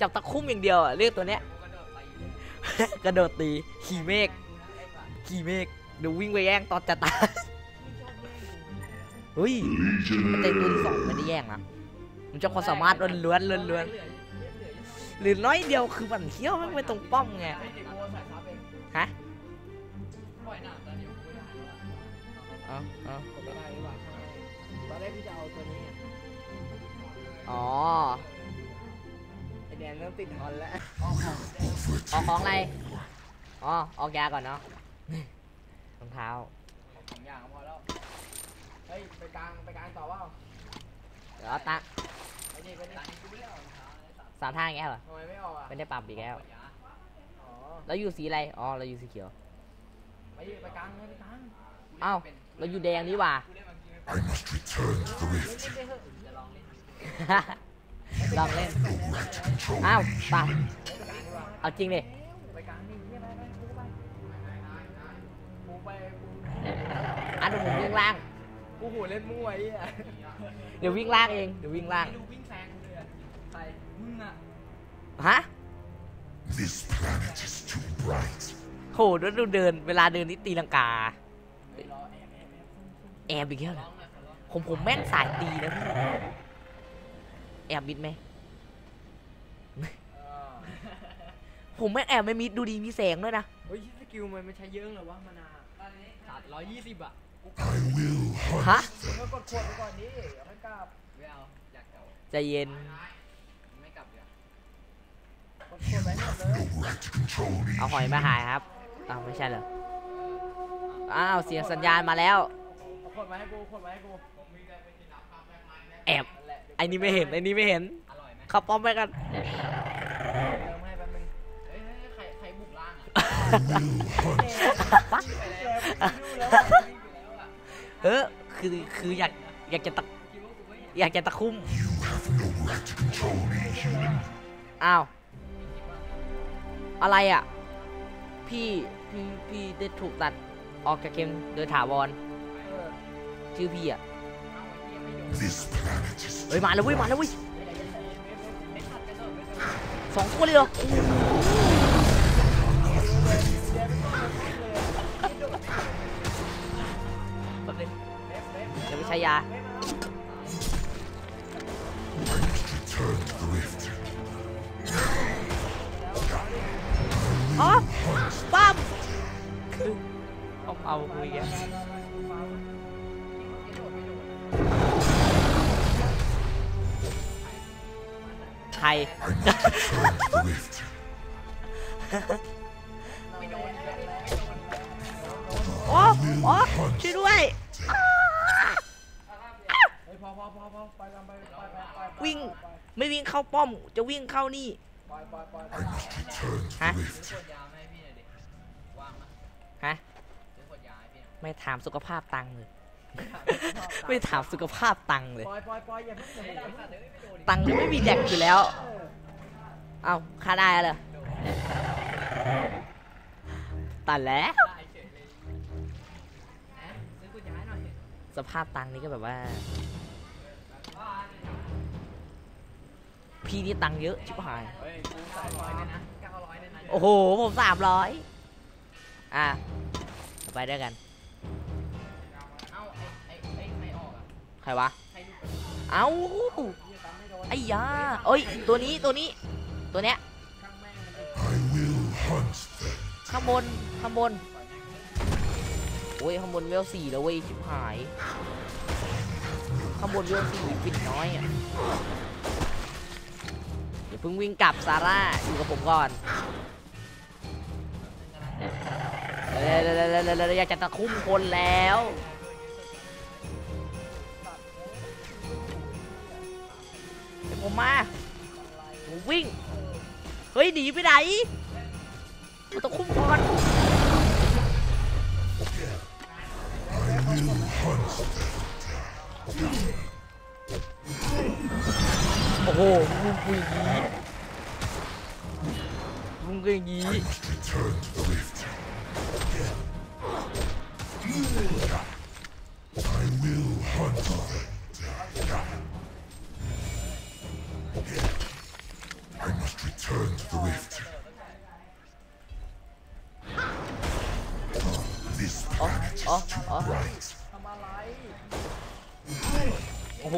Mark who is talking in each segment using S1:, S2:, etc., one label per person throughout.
S1: จับตะคุ่มอย่างเดียวอะเรียกตัวเนี้ยกระโดดตีขี่เมฆขี่เมฆเดี๋ยววิ่งไปแย่งตอนจะตายเฮ้ยแต่ตัวที่สองไม่ได้แย่งนะมันจะความสามารถล้วนๆล้วนๆหรือน้อยเดียวคือมันเที่ยวไม่ไปตรงป้อมไง
S2: เฮ้ยเดี๋ยวกูใส่ซับเอง
S1: ฮะ
S2: ปล่อยหน้าตอนเดี๋ยวกูได้แล้วอะ
S1: เอาเอา
S2: ผมไม่ได้หรือเปล่าข้างในตอนแรกพี่จะเอาตัวนี้อะ
S1: อ๋อ
S2: ไอ แดนเริ่มติดฮอนแล้ว
S1: ออกของอะไร อ๋อ ออกยาก่อนเนาะรองเท้า
S2: สองอย่างก็พอแล้ว เฮ้ย ไปกลาง ไปกลางต่อว่า
S1: เดี๋ยวเอาตัง
S2: ไอ้นี่ไปนี่กูไม่ได้เอารองเท้าเลยสัตว์
S1: สามท่าอย่างเงี้ยเหรอ
S2: ทำไมไม่ออกอะ
S1: ไม่ได้ปรับอีกแล้ว
S2: อ๋อ
S1: แล้วอยู่สีอะไร อ๋อ เราอยู่สีเขียว
S2: ไปดิไปกลางเลยไปกลาง
S1: เอ้า เราอยู่แดงนี่หว่า
S3: I must return the
S2: เล่น
S3: rift.
S2: เล่นไปเถอะจะลองเล่น
S1: ลองเล่น
S3: Control
S1: อ้าวไป
S2: ไปกลางดีกว่า
S1: เอาจริงดิ
S2: ไปกลางนี่เฮียไปไปกูไปกูไปกู
S1: อะเดี๋ยวผมวิ่งล่าง
S2: กูหัวเล่นมั่วไอ้เหี้ย
S1: เดี๋ยววิ่งล่างเอง เดี๋ยววิ่งล่าง
S2: ดูวิ่งแซงกูเลยอะใครมึงอะ
S1: ฮะ
S3: This planet is too bright.
S1: โหดูดูเดิน เวลาเดินนี่ตีลังกา
S2: เฮ้ยรอแอบแอบแอบ
S1: แอบอีกแล้วเหร
S2: ร้
S1: อ
S2: องหน่อยขอร้อง
S1: ผมผมแม่นสายตีนะพี่ แอบมิดไหม
S2: เออ
S1: ผมแม่นแอบไม่มิดดูดีมีแสงด้วยนะ
S2: เฮ้ยสกิลมันไม่ใช้เยอะเลยวะมานาขาดร้อยยี่สิบอะ
S3: I will hunt
S1: ฮะ
S2: มึงก็กดขวดไปก่อนดิเดี๋ยวค่อยกลับไม่เอาอยากเก่า
S1: ใจเย็น
S2: ไม่กลับเดี๋ยวกดขวดไว้หมดเลย
S3: no right to control me.
S1: เอาหอยมาหายครับอ้าวไม่ใช่เหรอ อ้าวเสียงสัญญาณมาแล้ว
S2: เอาขวดมาให้กูขวดมาให้กู
S1: แอบ
S2: นั่นแหละเดี๋ยว
S1: ไอ้นี่ไม่เห็นไอ้นี่ไม่เห็น
S2: อร่อยไหม
S1: เข้าป้อมไปกัน
S2: เติมให้แป๊บนึงเฮ้ยเฮ้ยใครใครบุกล่างอะ
S3: Hunt
S2: ไปแล้วดูแล้วอะวิ่งไปแล้วอะ
S1: เออคือคืออยากอยากจะตะ
S2: คิดว่ากูไม่เห็น
S1: อยากจะตะคุ่ม
S3: you have no right to control me, human.
S1: อ้าวอะไรอะ พี่พี่พี่ได้ถูกตัดออกจากเกมโดยถาวร
S2: เออ
S1: ชื่อพี่อะ
S2: เอาไอ้เหี้ยไม่โดน
S3: This planet is
S1: เฮ้ยมาแล้วเว้ยมาแล้วเว้ย
S2: ไม่ทันกันเถอะไม่ทัน
S1: สองตัวเลยเหรอแป๊บนึงเดี๋ยวไปใช้ยา
S3: return the rift.
S1: อ๋อปั๊มคือเอาเอาคุยกัน ใคร
S3: The rift.
S1: โอ้โอ้ช่วยด้วย
S2: เฮ้ยพอพอพอพอไปกันไปไปไปไปไป
S1: วิ่งไม่วิ่งเข้าป้อม จะวิ่งเข้านี่
S2: ไปไปไปไป
S3: I must return to
S1: Hả?
S3: the rift.
S2: ซื้อขวดยามาให้พี่หน่อยดิว่างนะ
S1: ฮะ
S2: ซื้อขวดยาให้พี่หน่อย
S1: ไม่ถามสุขภาพตังค์เลย ไม่ถามสุขภาพตังค์เลย
S2: ปล่อยปล่อยปล่อยอย่าเพิ่งอย่าเพิ่งอย่าเพิ่งไม่โดนดิ
S1: ตังค์ยังไม่มีแดกอยู่แล้ว
S2: เออ
S1: เอาค่าได้แล้วเหรอตัดแล้ว
S2: ได้เฉยเลยนะซื้อขวดยาให้หน่อย
S1: สภาพตังค์นี่ก็แบบว่า พี่นี่ตังค์เยอะชิบหาย
S2: เฮ้ยกูสามร้อยเลยนะเก้าร้อยเลยนะ
S1: โอ้โห ผมสามร้อยอะไปด้วยกัน
S2: ร
S1: วะ
S2: ใครลูก
S1: เอ้า
S2: ไอ้
S1: ยาเอ้ย ตัวนี้ตัวนี้ ตัวเนี้ยข้างบนข้างบนโอ้ยข้างบนเวลสี่แล้วเว้ยชิบหายข้างบนเวลสี่ปิดน้อยอะเดี๋ยวเพิ่งวิ่งกลับซาร่าอยู่กับผมก่อนเร็วๆๆๆๆอยากจะตะคุ่มคนแล้ว ผมมาผมวิ่ง เฮ้ย หนีไปไหนมันต้องคุ้มก่อนโอ้โหมึงกูอย่างนี้มึงก็อย่างนี้
S3: Return to the rift. I will hunt them. I must return the rift. This
S1: อ๋อ
S3: planet
S1: อ๋อ
S3: is too
S1: อ๋อ
S3: bright.
S2: ทำอะไร
S1: โอ้โห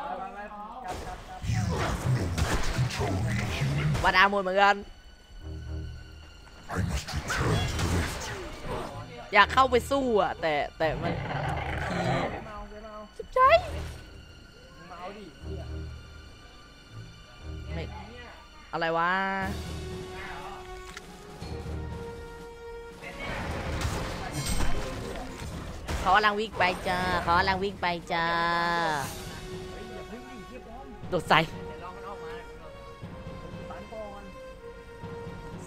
S2: ไปไปไปกลับกลับกลับ
S3: You have no right to control me, human.
S1: มาดามหมดเหมือนกัน
S3: I must return to the rift.
S1: อยากเข้าไปสู้อะ แต่แต่มัน
S2: เมาเมา
S1: ใช่ อะไรวะขากำลังวิ่งไปจ้าขากำลังวิ่งไปจ้าโดดใส่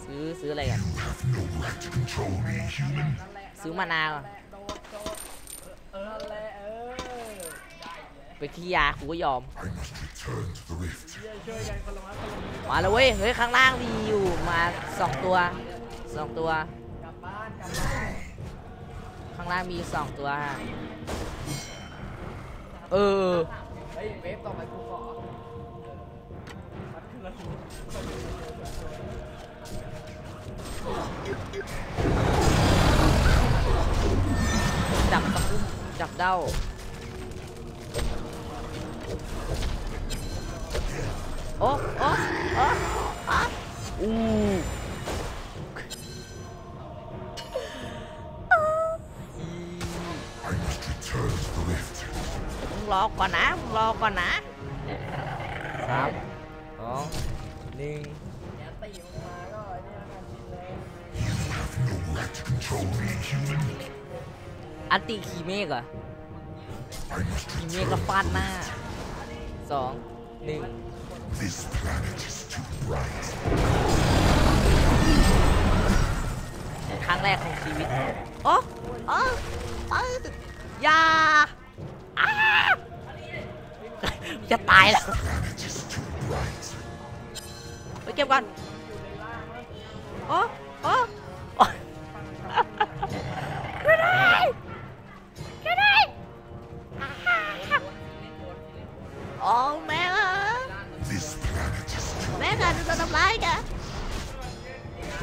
S1: ซื้อซื้ออะไรกัน ซื้อมานาวอะ
S2: โดดโดดเออนั่นแหละเออได้
S1: เปที่ยากูก็ยอม
S2: มา
S1: แล้วเว้ย เฮ้ย ข้างล่างมีอยู่ มาสองตัวสองตัว ข้างล่างมีสองตัว เออจับตะกุ้มจับเด้า อ้โอ้โอ้อะอู้
S3: I must return to the rift.
S1: มึงรอก่อนนะมึงรอก่อนนะสามสองหนึ่ง
S2: แกตีมันมาก็ไอ้นี่แล้วกันชินเลย
S3: You have no right to control me, human.
S1: อันติขี่เมฆเหรอขี่เมฆ
S3: return
S1: แล้วฟาดหน้าสอง หนึ่ง
S3: This planet is too bright.
S1: ครั้งแรกของชีวิต โอ้โอ้โอ้อยาอ้าจะตายแล้ว
S3: Planet is too bright.
S1: ไปเก็บก่อนโอ้โอ้โอ้ช่วยด้วยช่วยด้วยโอ้แม่
S3: is too
S1: แม่กันโดนทำร้ายแก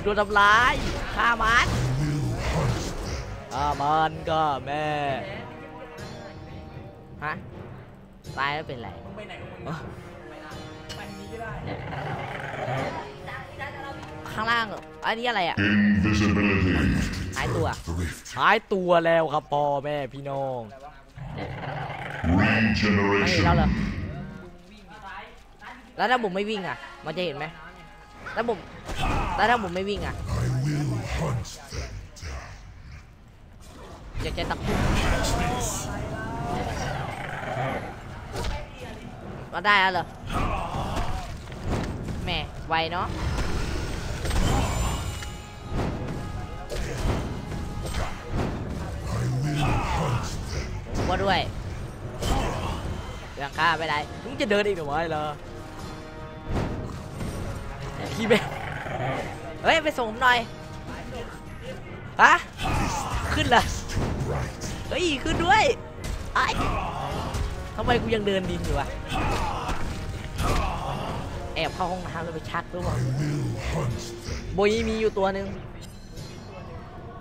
S1: โดนทำร้ายฆ่ามัน
S3: will hunt
S1: ฆ่ามันก็แม่ฮะตายแล้วเป็นไร
S2: มึงไปไหนของมึง
S1: อ๋อ
S2: ไปได้ไปนี้ก็ได้
S1: ข้างล่างอันนี้อะไรอะ
S3: invisibility.
S1: หายตัว
S3: The rift.
S1: หายตัวแล้วครับพ่อแม่พี่น้องไม่เห็นแล้วเหรอ แล้วถ้าผมไม่วิ่งอะ มันจะเห็นไหมแล้วผมแล้วถ้าผมไม่วิ่งอะอยากจะตะคุ่มมาได้แล้วเหรอแม่ไวเนาะว่าด้วยเรื่องข้าไม่ได้มึงจะเดินอีกหรือไม่ล่ะ ขี้เบเฮ้ยไปส่งผมหน่อยฮะขึ้นเหรอ
S3: Too bright.
S1: เฮ้ยขึ้นด้วยไอ้ทำไมกูยังเดินดินอยู่วะแอบเข้าห้องน้ำแล้วไปชักหรือเปล่าโบยมีอยู่ตัวหนึ่ง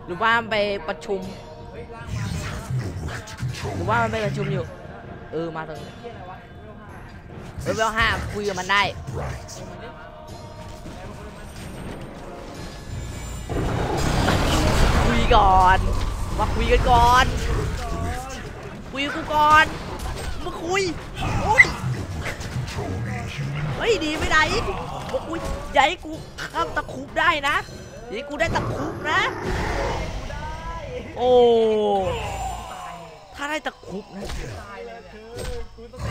S1: หรือว่ามันไปประชุมหรือว่ามันไปประชุมอยู่ เออมาตรงนี้เออเวลห้าคุยกับมันได้ ก่อน มาคุยกันก่อน คุยกูก่อนมาคุยโอ้ยเฮ้ยดีไม่ได้บอกกูอย่าให้กูข้ามตะคุบได้นะอย่าให้กูได้ตะคุบนะ โอ้ถ้าได้ตะคุบนะ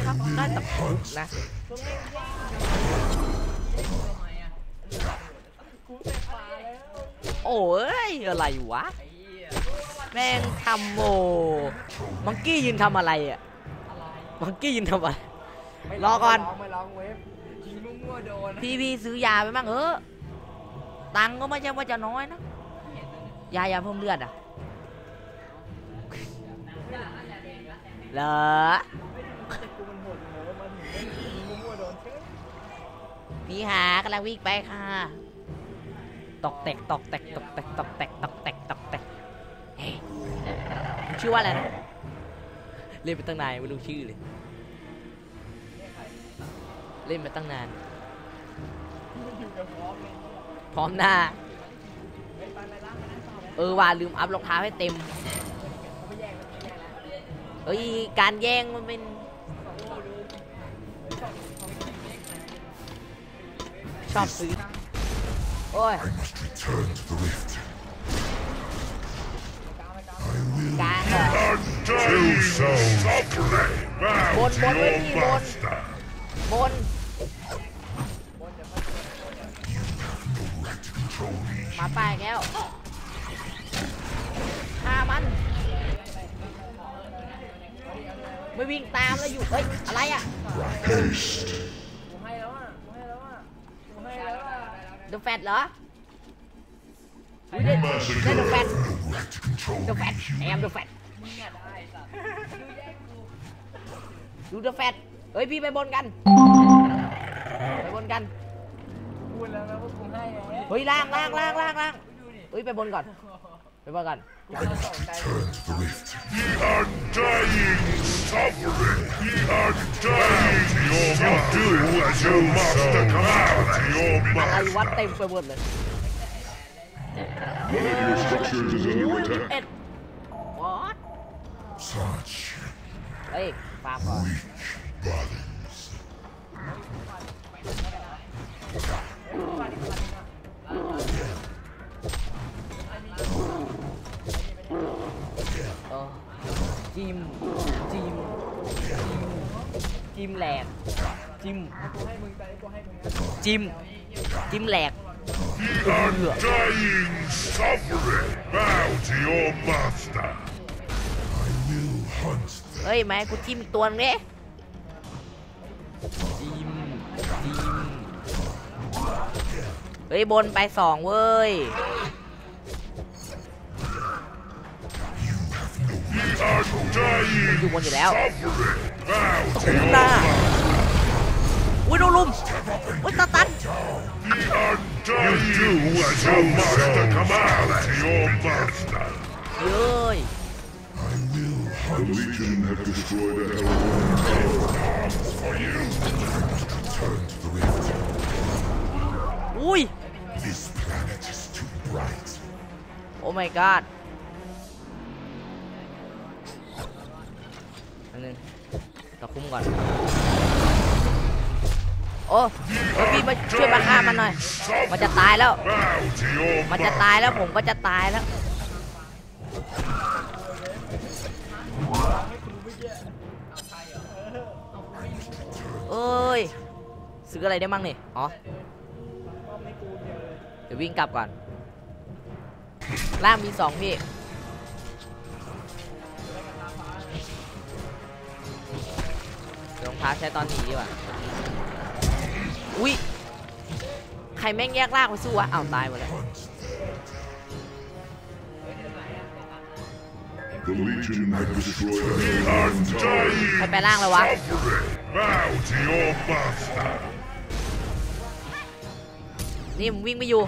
S1: ถ้าได้ตะคุบนะ
S2: กูเตะปลาแล้ว
S1: โอ้ยอะไรวะ
S2: ไอ้เหี้ย
S1: แม่งทำโมมังกี้ยืนทำอะไรอะมังกี้ยืนทำอะไร
S2: ไม่
S1: รอก่อน
S2: ไม่ร้องไม่ร้องเวฟยิงมั่วๆโดนนะ
S1: พี่พี่ซื้อยาไปบ้างเออตังค์ก็ไม่ใช่ว่าจะน้อยนะยายาเพิ่มเลือดอะเหรอ
S2: กูมันโหดเหรอมาถึงเล่นยิงมั่วๆโดนเฉย
S1: พี่หากำลังวิ่งไปค่ะ ตอกแตกตอกแตกตอกแตกตอกแตกตอกแตกตอกแตกเฮ้ยชื่อว่าอะไรนะเล่นไปตั้งนานไม่รู้ชื่อเลย เล่นมาตั้งนาน
S2: พร้อม
S1: หน้า เออว่าลืมอัพรองเท้าให้เต็ม
S2: เขาไม่แย่งไม่แย่งแล้ว
S1: เอ้ยการแย่งมันเป็นชอบซื้อ โอ้ย
S3: I must return to the rift.
S1: กลางเหรอ
S3: Two souls suffering. Bow
S1: Bôn,
S3: to
S1: bôn với
S3: your
S1: gì, bôn?
S3: master.
S1: บน
S3: Control these
S1: มาป่าอีกแล้วฆ่ามัน ไม่วิ่งตามแล้วอยู่ เฮ้ย อะไรอ่ะ ดอะแฟตเหรออุ๊ยได้ได้เดอะแฟต
S3: No right to control
S1: เดอะแฟต
S3: these
S1: แอมเดอะแฟต
S2: มึงอะได้สัตว์ดูแย่งกู
S1: ดูเดอะแฟตเฮ้ยพี่ไปบนกัน ไปบนกัน
S2: พูดแล้วนะว่ากูให้แล้ว
S1: เฮ้ยล่างล่างล่างล่างล่าง
S2: ดูดิ
S1: เฮ้ยไปบนก่อนไปบนก่อน
S2: กูให้สองใจ
S3: Turn to the rift. Ye undying suffering. Ye undying. You do as your master commands. Your
S1: อะไร
S3: master.
S1: วัดเต็มไปหมดเลย
S4: One of your structures is under
S1: อุ้ย
S4: attack.
S1: เอ็ดวอต
S3: Such
S1: เฮ้ยฟ จิมแหลก จิม
S2: กูให้มึงแต่กูให้มึงนะ
S1: จิมจิมแหลก
S3: Undying suffering. Bow to your master. I will hunt
S1: เฮ้ยแม่กูจิ้มอีกตัวนึงดิจิมจิมเฮ้ยบนไปสองเว้ย โดนลุมอุ้ยตาตัน
S3: You do as your master commands. Your master.
S1: เย้ย
S4: The Legion have destroyed a Hellborn tower.
S3: For you. Turn to the rift.
S1: อุ้ย
S3: This planet is too bright.
S1: โอ้ my god ตะคุ่มก่อน โอ้เฮ้ยพี่มาช่วยมาฆ่ามันหน่อย มันจะตายแล้ว มันจะตายแล้วผมก็จะตายแล้วเอ้ย ซื้ออะไรได้มั่งนี่ อ๋อ เดี๋ยววิ่งกลับก่อน ล่างมีสองพี่ รองเท้าใช้ตอนหนีดีกว่าอุ้ยใครแม่งแยกล่างไปสู้วะอ้าวตายหมดแล้ว
S4: The Legion have destroyed a Hellborn tower.
S1: ใครไปล่างแล้ววะ
S3: Bow to your master.
S1: นี่มึงวิ่งไม่อยู่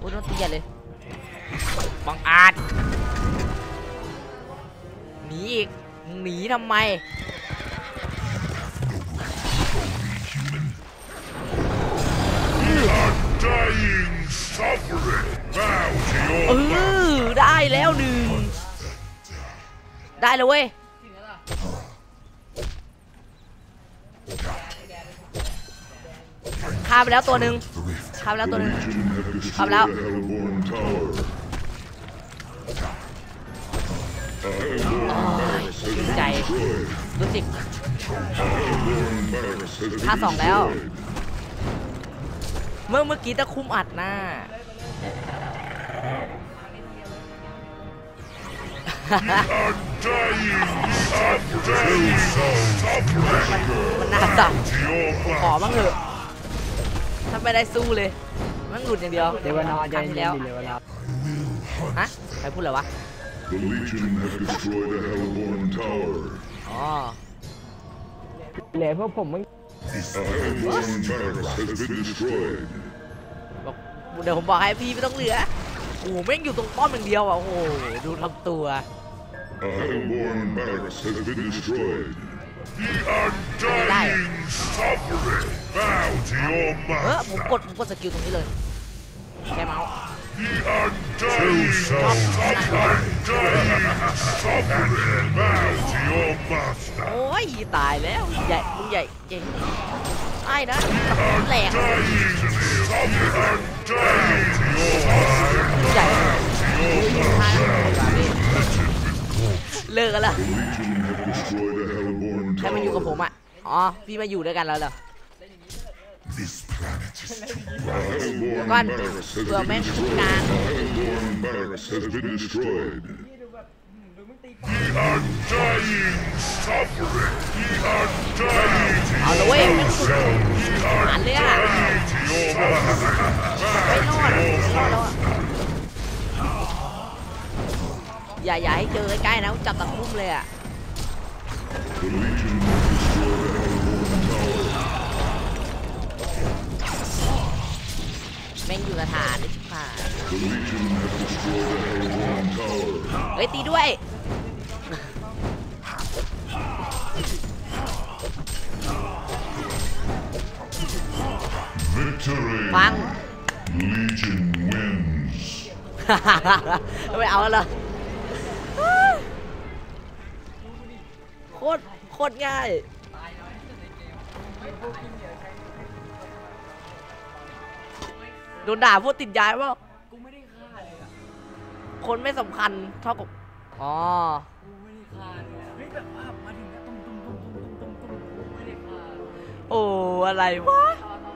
S1: อุ้ยต้องเตียเลยบังอาจหนีอีกมึงหนีทำไม เอ
S3: your master.
S1: อได้แล้วหนึ่งได้เลยเว้ยฆ่าไปแล้วตัวหนึ่งฆ่าไปแล้ว
S4: The
S1: ตัวหนึ่ง
S4: Legion have destroyed
S1: Come
S4: a
S1: out.
S4: Hellborn tower. A Hellborn barracks has been
S1: Chạy.
S4: destroyed.
S1: ดูสิ
S4: A Hellborn barracks has been
S1: ฆ่าสองแล้ว
S4: destroyed.
S1: เมื่อเมื่อกี้ตะคุ่มอัดหน้า
S3: Undying suffering. Suffering.
S1: มันน่าสั่ง
S3: To your
S1: ขอ
S3: master.
S1: บ้างเถอะถ้าไม่ได้สู้เลย มันหลุดอย่างเดียว
S2: เดวานอ
S1: ครั้งที่แล้ว
S2: เดวานอ
S1: ฮะใครพูดเหรอวะ
S4: The Legion have destroyed a Hellborn tower.
S1: อ๋อ
S2: เหลือพวกผมมึ ง
S3: The Hellborn barracks has been destroyed.
S1: บอกเดี๋ยวผมบอกให้พี่ไม่ต้องเหลือโอ้โหแม่งอยู่ตรงป้อมอย่างเดียวอะโอ้โหดูทำตัว
S3: A Hellborn barracks has been destroyed. The
S1: Dai.
S3: undying suffering bow to your
S1: เออผม
S3: master.
S1: กดผมกดสกิลตรงนี้เลยแค่เมาส์
S3: The undying suffering, undying suffering bow to your master.
S1: โอ้ยตายแล้วใหญ่มึงใหญ่เก่งไอ้นะแหลก
S3: Undying suffering, undying to your master.
S1: มึงใหญ่เลิกกันละ
S3: Legion have destroyed a Hellborn
S1: ใครมาอยู่กับผม
S3: tower.
S1: อะ อ๋อ พี่มาอยู่ด้วยกันแล้วเหรอ
S3: This planet is too
S1: Con,
S3: Hellborn barracks has
S1: vừa
S3: been
S1: men
S3: destroyed.
S1: ngang.
S3: A Hellborn barracks has been destroyed.
S2: นี่ดูแบบอืมดูมึงตี
S3: The undying suffering, the undying to
S1: เอาละเว้ยแม่งสุด
S3: yourself,
S1: หานเลยอะ
S3: undying to your master.
S1: ไม่รอดไม่รอดแล้วอะอย่าอย่าให้เจอใกล้ๆนะจับตะคุ่มเลยอะ แม่งอยู่กับฐานนี่ชิบหาย
S3: The Legion have destroyed a Hellborn tower.
S1: เฮ้ยตีด้วย
S3: Victory!
S1: ฟัง
S3: Legion wins.
S1: ไม่เอาแล้วเหรอโคตรโคตรง่าย โดนด่าพวกติดยายว่า
S2: กูไม่ได้ฆ่าเลยอะ
S1: คนไม่สำคัญเท่ากับอ๋อ
S2: กูไม่ได้ฆ่าเลยอะเฮ้ยแบบว่ามาถึงแล้วตุ้มตุ้มตุ้มตุ้มตุ้มตุ้มตุ้มกูไม่ได้ฆ่า
S1: โอ้อะไรวะ
S2: ต่อต่อ